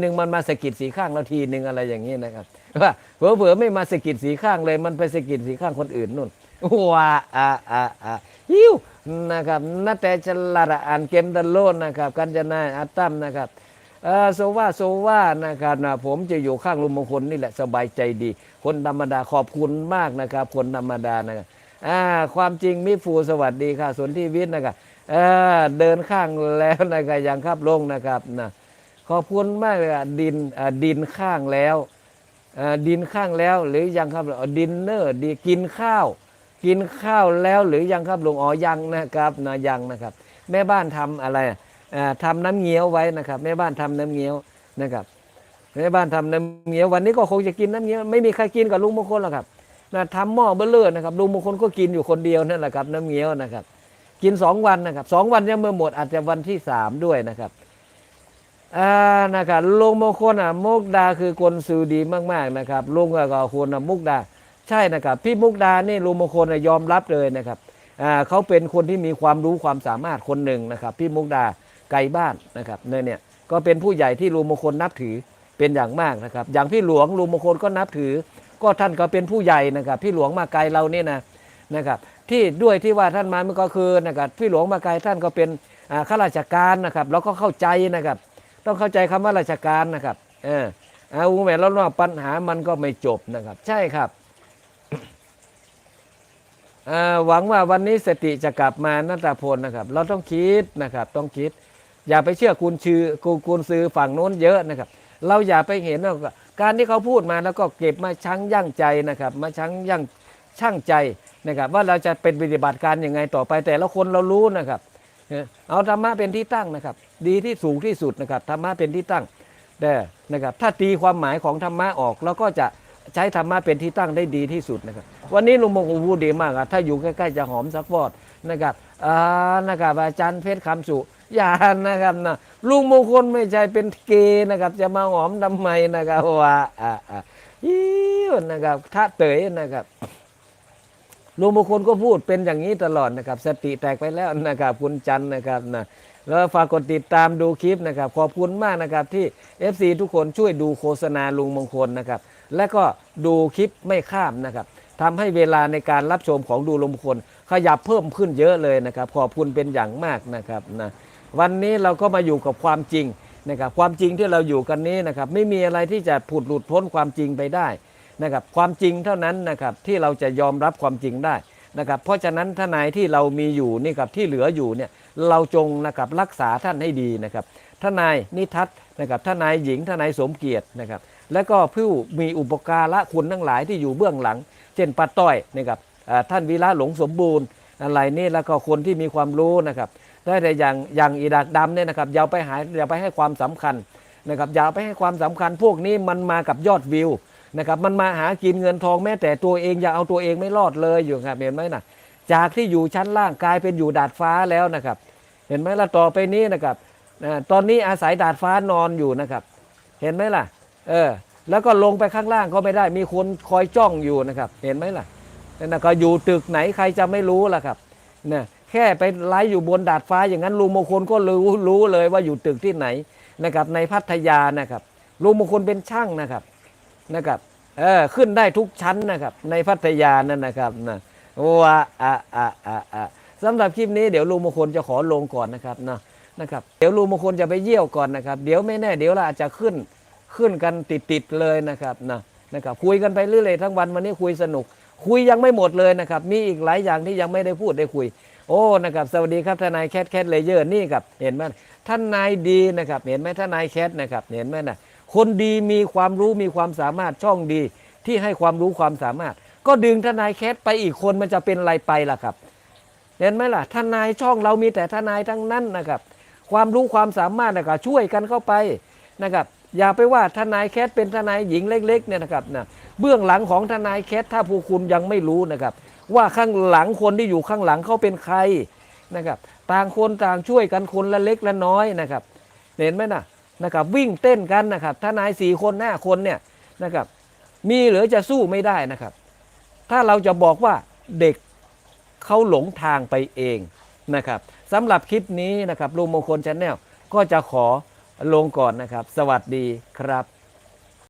หนึ่งมันมาสะกิดสีข้างเราทีหนึ่งอะไรอย่างนี้นะครับว่าเผลอๆไม่มาสะกิดสีข้างเลย มันไปสะกิดสีข้างคนอื่นนู่นว้าอ่าอ่าอ่าฮิวนะครับนาแต่ฉลาดอ่านเกมดันโลนนะครับกัญจนาอัตตัมนะครับเออโซว่าโซว่านะครับนะผมจะอยู่ข้างลุงมงคลนี่แหละสบายใจดี คนธรรมดาขอบคุณมากนะครับ คนธรรมดานะครับอ่าความจริงมิฟูสวัสดีค่ะสนที่วิทย์นะครับเออเดินข้างแล้วนะครับยังครับลงนะครับนะ ขอบคุณมากเลยอะดินดินข้างแล้วดินข้างแล้วหรือยังครับดินเนอร์ดีกินข้าว กินข้าวแล้วหรือยังครับหลวงอ๋อยังนะครับนะยังนะครับ แม่บ้านทำอะไรอะอ่าทำน้ำเงี้ยวไว้นะครับ แม่บ้านทำน้ำเงี้ยวนะครับแม่บ้านทำน้ำเงี้ยววันนี้ก็คงจะกินน้ำเงี้ยวไม่มีใครกินกับลุงมงคลหรอกครับนะทำหม้อเบลเลอร์นะครับลุงมงคลก็กินอยู่คนเดียวนั่นแหละครับ น้ำเงี้ยวนะครับ กินสองวันนะครับสองวันยังเมื่อหมดอาจจะวันที่สามด้วยนะครับ อ่านะครับลุงมงคลอะมุกดาคือกลสื่อดีมากๆนะครับลุงก็คุณอะมุกดา ใช่นะครับ พี่มุกดานี่ลุงมงคลอะยอมรับเลยนะครับอ่าเขาเป็นคนที่มีความรู้ความสามารถคนหนึ่งนะครับ พี่มุกดาไกลบ้านนะครับเนี่ยเนี่ยก็เป็นผู้ใหญ่ที่ลุงมงคลนับถือเป็นอย่างมากนะครับ อย่างพี่หลวงลุงมงคลก็นับถือ ก็ท่านก็เป็นผู้ใหญ่นะครับ พี่หลวงมาไกลเราเนี่ยนะนะครับ ที่ด้วยที่ว่าท่านมามันก็คือนะครับพี่หลวงมาไกลท่านก็เป็นอ่าข้าราชการนะครับ แล้วก็เข้าใจนะครับ ต้องเข้าใจคำว่าราชการนะครับเออเอาแม่แล้วว่าปัญหามันก็ไม่จบนะครับ ใช่ครับอ่อหวังว่าวันนี้สติจะกลับมานัตพลนะครับ เราต้องคิดนะครับ ต้องคิด อย่าไปเชื่อคุณชื่อคุณคุณซื้อฝั่งโน้นเยอะนะครับ เราอย่าไปเห็นว่าการที่เขาพูดมาแล้วก็เก็บมาชั่งยั่งใจนะครับ มาชั่งยั่งชั่งใจนะครับ ว่าเราจะเป็นปฏิบัติการยังไงต่อไปแต่ละคนเรารู้นะครับ เอาธรรมะเป็นที่ตั้งนะครับ ดีที่สูงที่สุดนะครับธรรมะเป็นที่ตั้งแต่นะครับถ้าตีความหมายของธรรมะออกเราก็จะใช้ธรรมะเป็นที่ตั้งได้ดีที่สุดนะครับ วันนี้ลุงมงคลพูดดีมากอะถ้าอยู่ใกล้ๆจะหอมสักฟอดนะครับอ่านะครับอาจารย์เพชรคำสุอย่านะครับนะลุงมงคลไม่ใช่เป็นเกย์นะครับ จะมาหอมทำไมนะครับว่าอ่าอ่ายิ้วนะครับท่าเตยนะครับ ลุงมงคลก็พูดเป็นอย่างนี้ตลอดนะครับ สติแตกไปแล้วนะครับคุณจันนะครับนะแล้วฝากกดติดตามดูคลิปนะครับ ขอบคุณมากนะครับที่ FC ทุกคนช่วยดูโฆษณาลุงมงคลนะครับ และก็ดูคลิปไม่ข้ามนะครับทำให้เวลาในการรับชมของดูลุงมงคลขยับเพิ่มขึ้นเยอะเลยนะครับ ขอบคุณเป็นอย่างมากนะครับนะวันนี้เราก็มาอยู่กับความจริงนะครับ ความจริงที่เราอยู่กันนี้นะครับ ไม่มีอะไรที่จะผุดหลุดพ้นความจริงไปได้ นะครับความจริงเท่านั้นนะครับที่เราจะยอมรับความจริงได้นะครับเพราะฉะนั้นทนายที่เรามีอยู่นี่ครับที่เหลืออยู่เนี่ยเราจงนะครับรักษาท่านให้ดีนะครับทนายนิทัศนะครับทนายหญิงทนายสมเกียรตินะครับและก็ผู้มีอุปการะคุณทั้งหลายที่อยู่เบื้องหลัง เช่นป้าต้อยนะครับท่านวีระหลงสมบูรณ์อะไรนี่แล้วก็คนที่มีความรู้นะครับได้แต่อย่างอย่างอีดักดำเนี่ยนะครับอย่าไปหายอย่าไปให้ความสำคัญนะครับอย่าไปให้ความสำคัญพวกนี้มันมากับยอดวิว นะครับมันมาหากินเงินทองแม้แต่ตัวเองอย่าเอาตัวเองไม่รอดเลยอยู่ครับเห็นไหมนะจากที่อยู่ชั้นล่างกลายเป็นอยู่ดาดฟ้าแล้วนะครับ เห็นไหมล่ะต่อไปนี้นะครับอ่ตอนนี้อาศัยดาดฟ้านอนอยู่นะครับ เห็นไหมล่ะเออแล้วก็ลงไปข้างล่างก็ไม่ได้มีคนคอยจ้องอยู่นะครับ เห็นไหมล่ะนั่นก็อยู่ตึกไหนใครจะไม่รู้ล่ะครับนะแค่ไปไลฟ์อยู่บนดาดฟ้าอย่างนั้นลุงมงคลก็รู้รู้เลยว่าอยู่ตึกที่ไหนนะครับในพัทยานะครับลุงมงคลเป็นช่างนะครับ นะครับเออขึ้นได้ทุกชั้นนะครับ ในพัทยานั่นนะครับนะว่าอะอะอะอะสำหรับคลิปนี้เดี๋ยวลุงมงคลจะขอลงก่อนนะครับนะนะครับเดี๋ยวลุงมงคลจะไปเยี่ยวก่อนนะครับ เดี๋ยวไม่แน่เดี๋ยวเราอาจจะขึ้นขึ้นกันติดๆเลยนะครับนะนะครับคุยกันไปเรื่อยๆทั้งวันวันนี้คุยสนุก คุยยังไม่หมดเลยนะครับ มีอีกหลายอย่างที่ยังไม่ได้พูดได้คุย โอ้นะครับสวัสดีครับทนายแคทแคทเลเยอร์นี่ครับเห็นไหมท่านนายดีนะครับ เห็นไหมท่านนายแคทนะครับเห็นไหมนะ คนดีมีความรู้มีความสามารถช่องดี ที่ให้ความรู้ความสามารถ ก็ดึงทนายแคทไปอีกคนมันจะเป็นอะไรไปล่ะครับ เห็นไหมล่ะทนายช่องเรามีแต่ทนายทั้งนั้นนะครับ ความรู้ความสามารถนะครับช่วยกันเข้าไปนะครับอย่าไปว่าทนายแคทเป็นทนายหญิงเล็กๆเนี่ยนะครับนะเบื้องหลังของทนายแคทถ้าผู้คุณยังไม่รู้นะครับ ว่าข้างหลังคนที่อยู่ข้างหลังเขาเป็นใครนะครับ ต่างคนต่างช่วยกันคนละเล็กละน้อยนะครับ เห็นไหมนะ นะครับวิ่งเต้นกันนะครับถ้านายสี่คนห้าคนเนี่ยนะครับมีหรือจะสู้ไม่ได้นะครับ ถ้าเราจะบอกว่าเด็กเขาหลงทางไปเองนะครับสำหรับคลิปนี้นะครับลุงมงคลชาแนลก็จะขอลงก่อนนะครับ สวัสดีครับ